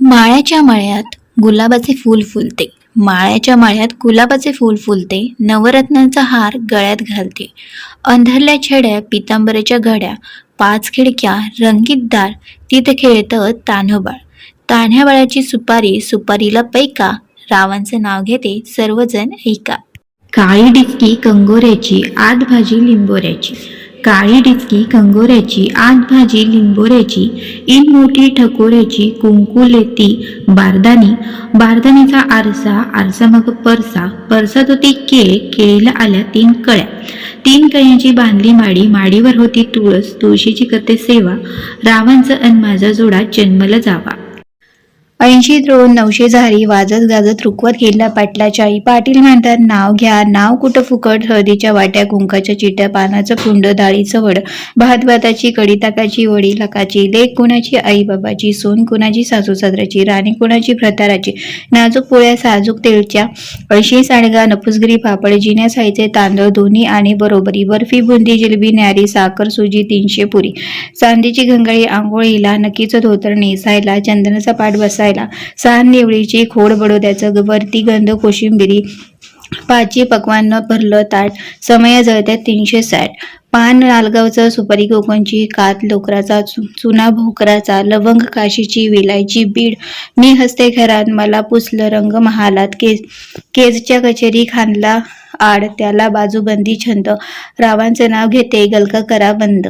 माळ्याच्या माळ्यात गुलाबाचे फूल फुलते. माळ्याच्या माळ्यात गुलाबाचे फूल फुलते नवरत्नांचा हार गळ्यात घालते. अंधरल्या छड्या पितांबरेच्या घड्या पाच खिडक्या रंगीतदार तिथे खेळतं तान्हबाळ. तान्ह्याबाळाची सुपारी सुपारीला पैका रावांचं नाव घेते सर्वजण ऐका काळी डिक्की कंगोऱ्याची आत भाजी लिंबोऱ्याची. काळी डिचकी कंगोऱ्याची आत भाजी लिंबोऱ्याची इन मोठी ठकोऱ्याची कुंकू लेती बारदानी बारदानीचा आरसा आरसा मग परसा. परसात होती केळ केळीला आल्या तीन कळ्या. तीन कळ्यांची बांधली माडी माडीवर होती तुळस तुळशीची करते सेवा. रावांचं अन माझा जोडा जन्मला जावा. ऐंशी द्रोण नऊशे झारी वाजत गाजत रुकवत गेला पाटलाच्या आई पाटील म्हणतात नाव घ्या नाव कुठं फुकट? हळदीच्या वाट्या कुंकाच्या चिट्या पानाचं कुंड डाळीचं वड. भात भाताची कडी ताकाची वडी लकाची. लेख कुणाची? आई बाबाची सोन कुणाची? सासू सासऱ्याची राणी कुणाची? भ्रताराची नाजूक पोळ्या साजूक तेलच्या. अळशी सांडगा नपुसगिरी पापड जिन्या साईचे तांदूळ दोन्ही आणि बरोबरी. बर्फी बुंदी जिलबी न्यारी साखर सुजी तीनशे पुरी. चांदीची घंगाळी आंघोळीला नक्कीचं धोतर नेसायला चंदनाचा पाठ बसायला सहा निवळीची खोड बडोद्याचं वरती गंध कोशिंबिरी. पाची पकवान भरलं ताट. समय जळत्यात तीनशे साठ. पान लालगावचं सुपारी कोकणची कात लोकराचा चुना भोकराचा लवंग काशीची विलायची बीड. मी हस्ते घरात मला पुसलं रंग महालात. केज केजच्या कचेरी खांदला आड. त्याला बाजूबंदी छंद. रावांचं नाव घेते गलका करा बंद.